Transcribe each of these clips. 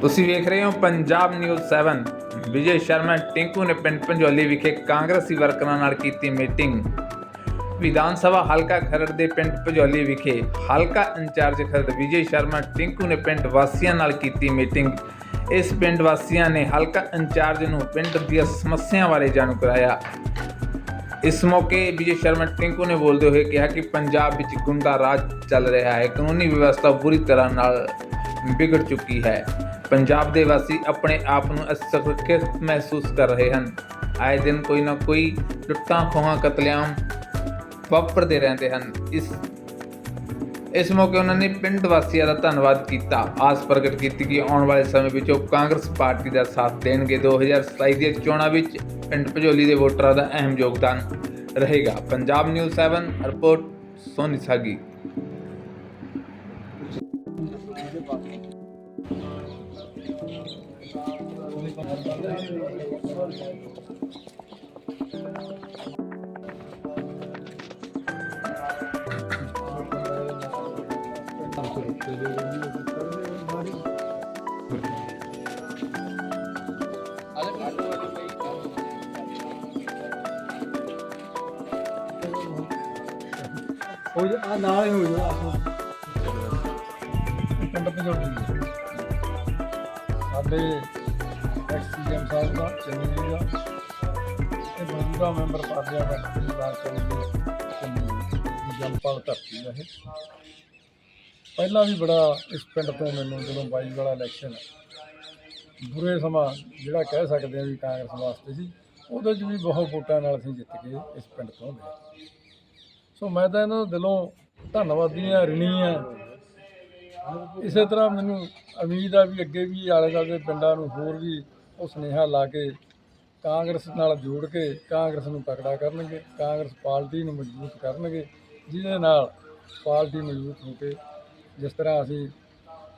ਤੁਸੀਂ ਵੇਖ ਰਹੇ ਹੋ ਪੰਜਾਬ ਨਿਊਜ਼ 7 ਵਿਜੇ ਸ਼ਰਮਾ, ਟਿੰਕੂ ਨੇ ਪਿੰਡ ਪੰਜੋਲੀ ਵਿਖੇ ਕਾਂਗਰਸੀ ਵਰਕਰਾਂ ਨਾਲ ਕੀਤੀ ਮੀਟਿੰਗ। ਵਿਧਾਨ ਸਭਾ ਹਲਕਾ ਖਰੜ ਦੇ ਪਿੰਡ ਪੰਜੋਲੀ ਵਿਖੇ ਹਲਕਾ ਇੰਚਾਰਜ ਖਰੜ ਵਿਜੇ ਸ਼ਰਮਾ, ਟਿੰਕੂ ਨੇ ਪਿੰਡ ਵਾਸੀਆਂ ਨਾਲ ਕੀਤੀ ਮੀਟਿੰਗ। ਇਸ ਪਿੰਡ ਵਾਸੀਆਂ ਨੇ ਹਲਕਾ ਇੰਚਾਰਜ ਨੂੰ ਪਿੰਡ ਦੀਆਂ ਸਮੱਸਿਆਵਾਂ ਬਾਰੇ ਜਾਣੂ ਕਰਾਇਆ। ਇਸ ਮੌਕੇ ਵਿਜੇ ਸ਼ਰਮਾ, ਟਿੰਕੂ ਨੇ ਬੋਲਦੇ ਹੋਏ ਕਿਹਾ ਕਿ ਪੰਜਾਬ ਵਿੱਚ ਗੁੰਡਾ ਰਾਜ ਚੱਲ ਰਿਹਾ ਹੈ। ਕਾਨੂੰਨੀ ਵਿਵਸਥਾ ਬੁਰੀ ਤਰ੍ਹਾਂ ਨਾਲ ਵਿਗੜ ਚੁੱਕੀ ਹੈ। ਪੰਜਾਬ ਦੇ ਵਾਸੀ ਆਪਣੇ ਆਪ ਨੂੰ ਅਸੁਰੱਖਿਅਤ ਮਹਿਸੂਸ ਕਰ ਰਹੇ ਹਨ? ਆਏ ਦਿਨ ਕੋਈ ਨਾ ਕੋਈ ਲੁੱਟਾਂ, ਖੋਹਾਂ, ਕਤਲੇਆਮ ਵਾਪਰਦੇ ਰਹਿੰਦੇ ਹਨ। ਇਸ ਇਸ ਮੌਕੇ ਉਹਨਾਂ ਨੇ ਪਿੰਡ ਵਾਸੀਆਂ ਦਾ ਧੰਨਵਾਦ ਕੀਤਾ। ਆਸ ਪ੍ਰਗਟ ਕੀਤੀ ਕਿ ਆਉਣ ਵਾਲੇ ਸਮੇਂ ਵਿੱਚ ਉਹ ਕਾਂਗਰਸ ਪਾਰਟੀ ਦਾ ਸਾਥ ਦੇਣਗੇ। 2027 ਦੀਆਂ ਚੋਣਾਂ ਵਿੱਚ ਪਿੰਡ ਭਜੋਲੀ ਦੇ ਵੋਟਰਾਂ ਦਾ ਅਹਿਮ ਯੋਗਦਾਨ ਰਹੇਗਾ। Punjab news 7 report Soni Sagi. ਹੋ ਜਾ ਆ ਨਾਲ ਐਕਸੀਐਮ ਸਾਹਿਬ ਦਾ ਚੰਨੀ ਜੀ ਦਾ। ਤੇ ਮੌਜੂਦਾ ਮੈਂਬਰ ਪਾਰਲੀਮੈਂਟ ਦੀ ਬਾਤ ਕਰੀਏ ਚੰਨੀ ਜਲਪਾਲ ਧਰਤੀ ਹੈ ਇਹ। ਪਹਿਲਾਂ ਵੀ ਬੜਾ ਇਸ ਪਿੰਡ ਤੋਂ ਮੈਨੂੰ ਜਦੋਂ 22 ਵਾਲਾ ਇਲੈਕਸ਼ਨ ਬੁਰੇ ਸਮਾਂ ਜਿਹੜਾ ਕਹਿ ਸਕਦੇ ਆ ਵੀ ਕਾਂਗਰਸ ਵਾਸਤੇ ਸੀ, ਉਹਦੇ 'ਚ ਵੀ ਬਹੁਤ ਵੋਟਾਂ ਨਾਲ ਅਸੀਂ ਜਿੱਤ ਕੇ ਇਸ ਪਿੰਡ ਤੋਂ ਗਏ। ਸੋ ਮੈਂ ਤਾਂ ਇਹਨਾਂ ਦਾ ਦਿਲੋਂ ਧੰਨਵਾਦੀ ਹਾਂ, ਰਿਣੀ ਹਾਂ। ਇਸੇ ਤਰ੍ਹਾਂ ਮੈਨੂੰ ਉਮੀਦ ਆ ਵੀ ਅੱਗੇ ਵੀ ਆਲੇ ਦੁਆਲੇ ਪਿੰਡਾਂ ਨੂੰ ਹੋਰ ਵੀ ਉਹ ਸੁਨੇਹਾ ਲਾ ਕੇ ਕਾਂਗਰਸ ਨਾਲ ਜੋੜ ਕੇ ਕਾਂਗਰਸ ਨੂੰ ਤਕੜਾ ਕਰਨਗੇ, ਕਾਂਗਰਸ ਪਾਰਟੀ ਨੂੰ ਮਜ਼ਬੂਤ ਕਰਨਗੇ, ਜਿਹਦੇ ਨਾਲ ਪਾਰਟੀ ਮਜ਼ਬੂਤ ਹੋ ਕੇ ਜਿਸ ਤਰ੍ਹਾਂ ਅਸੀਂ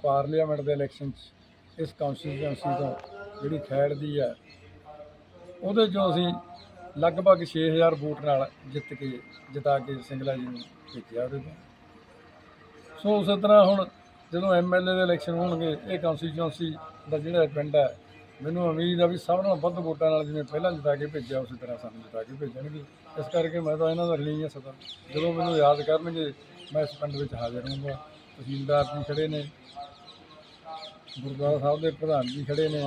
ਪਾਰਲੀਮੈਂਟ ਦੇ ਇਲੈਕਸ਼ਨ 'ਚ ਇਸ ਕੌਂਸਟੀਟਿਊਂਸੀ ਤੋਂ ਜਿਹੜੀ ਖੈੜ ਦੀ ਹੈ, ਉਹਦੇ 'ਚੋਂ ਅਸੀਂ ਲਗਭਗ 6000 ਵੋਟ ਨਾਲ ਜਿੱਤ ਕੇ, ਜਿਤਾ ਕੇ ਸਿੰਗਲਾ ਜੀ ਨੂੰ ਭੇਜਿਆ ਉਹਦੇ ਤੋਂ। ਸੋ ਉਸੇ ਤਰ੍ਹਾਂ ਹੁਣ ਜਦੋਂ ਐਮਐਲਏ ਦੇ ਇਲੈਕਸ਼ਨ ਹੋਣਗੇ, ਇਹ ਕਨਸਟੀਚੁਐਂਸੀ ਦਾ ਜਿਹੜਾ ਪਿੰਡ ਹੈ ਮੈਨੂੰ ਉਮੀਦ ਆ ਵੀ ਸਭ ਨਾਲੋਂ ਵੱਧ ਵੋਟਾਂ ਨਾਲ ਜਿਵੇਂ ਪਹਿਲਾਂ ਜਿਤਾ ਕੇ ਭੇਜਿਆ, ਉਸੇ ਤਰ੍ਹਾਂ ਸਾਨੂੰ ਜਿਤਾ ਕੇ ਭੇਜਣਗੇ। ਇਸ ਕਰਕੇ ਮੈਂ ਤਾਂ ਇਹਨਾਂ ਦਾ ਰਲੀ ਹਾਂ ਸਦਾ। ਜਦੋਂ ਮੈਨੂੰ ਯਾਦ ਕਰਨਗੇ, ਮੈਂ ਇਸ ਪਿੰਡ ਵਿੱਚ ਹਾਜ਼ਰ ਹੋਊਂਗਾ। ਤਹਿਸੀਲਦਾਰ ਵੀ ਖੜੇ ਨੇ, ਗੁਰਦੁਆਰਾ ਸਾਹਿਬ ਦੇ ਪ੍ਰਧਾਨ ਜੀ ਖੜੇ ਨੇ,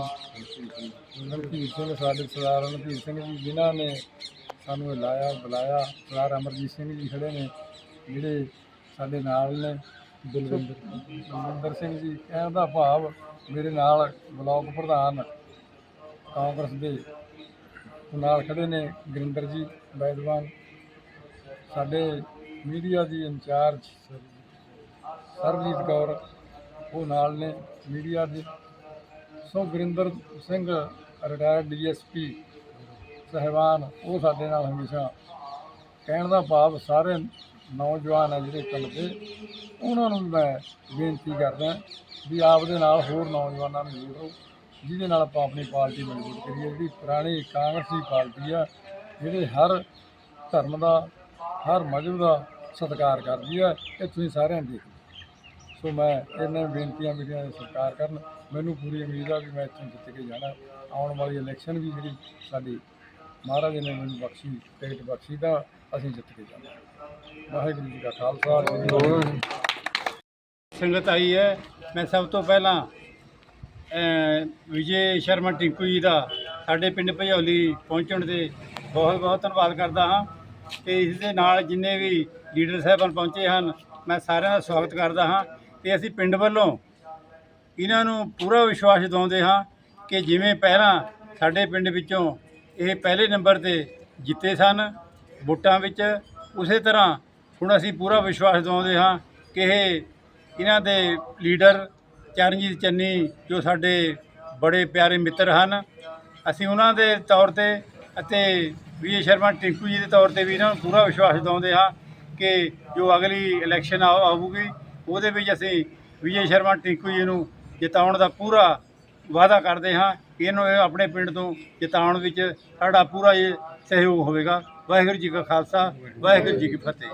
ਰਣਧੀਰ ਸਿੰਘ, ਸਾਡੇ ਸਰਦਾਰ ਰਣਧੀਰ ਸਿੰਘ ਜੀ, ਜਿਨ੍ਹਾਂ ਨੇ ਸਾਨੂੰ ਇਹ ਲਾਇਆ, ਬੁਲਾਇਆ। ਸਰਦਾਰ ਅਮਰਜੀਤ ਸਿੰਘ ਜੀ ਖੜੇ ਨੇ, ਜਿਹੜੇ ਸਾਡੇ ਨਾਲ ਨੇ, ਬਲਵਿੰਦਰ ਬਲਵਿੰਦਰ ਸਿੰਘ ਜੀ। ਕਹਿਣ ਦਾ ਭਾਵ ਮੇਰੇ ਨਾਲ ਬਲਾਕ ਪ੍ਰਧਾਨ ਕਾਂਗਰਸ ਦੇ ਨਾਲ ਖੜੇ ਨੇ ਗੁਰਿੰਦਰ ਜੀ, ਬੈਦਵਾਨ। ਸਾਡੇ ਮੀਡੀਆ ਦੀ ਇੰਚਾਰਜ ਸਰਬਜੀਤ ਕੌਰ, ਉਹ ਨਾਲ ਨੇ ਮੀਡੀਆ ਦੇ। So Gurinder Singh retired DSP ਸਹਿਬਾਨ, ਉਹ ਸਾਡੇ ਨਾਲ ਹਮੇਸ਼ਾ ਕਹਿਣ ਦਾ ਭਾਵ ਸਾਰੇ ਨੌਜਵਾਨ ਆ ਜਿਹੜੇ ਪਿੰਡ ਉਹਨਾਂ ਨੂੰ ਮੈਂ ਬੇਨਤੀ ਕਰਦਾ ਵੀ ਆਪ ਦੇ ਨਾਲ ਹੋਰ ਨੌਜਵਾਨਾਂ ਨੂੰ ਜੋੜੋ। ਜਿਹਦੇ ਨਾਲ ਆਪਾਂ ਆਪਣੀ ਪਾਰਟੀ ਮਜ਼ਬੂਤ ਕਰੀਏ, ਜਿਹੜੀ ਪੁਰਾਣੀ ਕਾਂਗਰਸੀ ਪਾਰਟੀ ਆ, ਜਿਹੜੇ ਹਰ ਧਰਮ ਦਾ, ਹਰ ਮਜ਼ਹਬ ਦਾ ਸਤਿਕਾਰ ਕਰਦੀ ਆ, ਇਹ ਤੁਸੀਂ ਸਾਰਿਆਂ ਨੇ ਦੇਖੋ ਸੋ ਮੈਂ ਇਹਨਾਂ ਬੇਨਤੀਆਂ ਮੇਰੀਆਂ ਦਾ ਸਤਿਕਾਰ ਕਰਨ, ਮੈਨੂੰ ਪੂਰੀ ਉਮੀਦ ਆ ਵੀ ਮੈਂ ਇੱਥੋਂ ਜਿੱਤ ਕੇ ਜਾਣਾ। ਆਉਣ ਵਾਲੀ ਇਲੈਕਸ਼ਨ ਵੀ ਜਿਹੜੀ ਸਾਡੀ ਮਹਾਰਾਜ ਨੇ ਮੈਨੂੰ ਬਖਸ਼ੀ, ਟਿਕਟ ਬਖਸ਼ੀ ਤਾਂ ਅਸੀਂ ਜਿੱਤ ਕੇ ਜਾਣਾ ਵਾਹਿਗੁਰੂ ਜੀ ਕਾ ਖਾਲਸਾ ਸੰਗਤ ਆਈ ਹੈ। ਮੈਂ ਸਭ ਤੋਂ ਪਹਿਲਾਂ ਵਿਜੇ ਸ਼ਰਮਾ ਟਿੰਕੂ ਜੀ ਦਾ ਸਾਡੇ ਪਿੰਡ ਭਜੌਲੀ ਪਹੁੰਚਣ ਦੇ ਬਹੁਤ ਬਹੁਤ ਧੰਨਵਾਦ ਕਰਦਾ ਹਾਂ ਤੇ ਇਸ ਦੇ ਨਾਲ ਜਿੰਨੇ ਵੀ ਲੀਡਰ ਸਾਹਿਬਾਨ ਪਹੁੰਚੇ ਹਨ, ਮੈਂ ਸਾਰਿਆਂ ਦਾ ਸਵਾਗਤ ਕਰਦਾ ਹਾਂ ਤੇ ਅਸੀਂ ਪਿੰਡ ਵੱਲੋਂ ਇਹਨਾਂ ਨੂੰ ਪੂਰਾ ਵਿਸ਼ਵਾਸ ਦਿਵਾਉਂਦੇ ਹਾਂ ਕਿ ਜਿਵੇਂ ਪਹਿਲਾਂ ਸਾਡੇ ਪਿੰਡ ਵਿੱਚੋਂ ਇਹ ਪਹਿਲੇ ਨੰਬਰ ਤੇ ਜਿੱਤੇ ਸਨ ਵੋਟਾਂ ਵਿੱਚ, ਉਸੇ ਤਰ੍ਹਾਂ ਹੁਣ ਅਸੀਂ ਪੂਰਾ ਵਿਸ਼ਵਾਸ ਦਿਵਾਉਂਦੇ ਹਾਂ ਕਿ ਇਹ ਇਹਨਾਂ ਦੇ ਲੀਡਰ ਚਰਨਜੀਤ ਚੰਨੀ ਜੋ ਸਾਡੇ ਬੜੇ ਪਿਆਰੇ ਮਿੱਤਰ ਹਨ। ਅਸੀਂ ਉਹਨਾਂ ਦੇ ਤੌਰ ਤੇ ਅਤੇ ਵਿਜੇ ਸ਼ਰਮਾ ਟਿੰਕੂ ਜੀ ਦੇ ਤੌਰ ਤੇ ਵੀ ਇਹਨਾਂ ਨੂੰ ਪੂਰਾ ਵਿਸ਼ਵਾਸ ਦਿਵਾਉਂਦੇ ਹਾਂ ਕਿ ਜੋ ਅਗਲੀ ਇਲੈਕਸ਼ਨ ਆ- ਆਊਗੀ, ਉਹਦੇ ਵਿੱਚ ਅਸੀਂ ਵਿਜੇ ਸ਼ਰਮਾ ਟਿੰਕੂ ਜੀ ਨੂੰ ਜਿਤਾਉਣ ਦਾ ਪੂਰਾ ਵਾਅਦਾ ਕਰਦੇ ਹਾਂ। ਇਹਨੂੰ ਇਹ ਆਪਣੇ ਪਿੰਡ ਤੋਂ ਜਿਤਾਉਣ ਵਿੱਚ ਸਾਡਾ ਪੂਰਾ ਇਹ ਸਹਿਯੋਗ ਹੋਵੇਗਾ। ਵਾਹਿਗੁਰੂ ਜੀ ਕਾ ਖਾਲਸਾ, ਵਾਹਿਗੁਰੂ ਜੀ ਕੀ ਫਤਿਹ।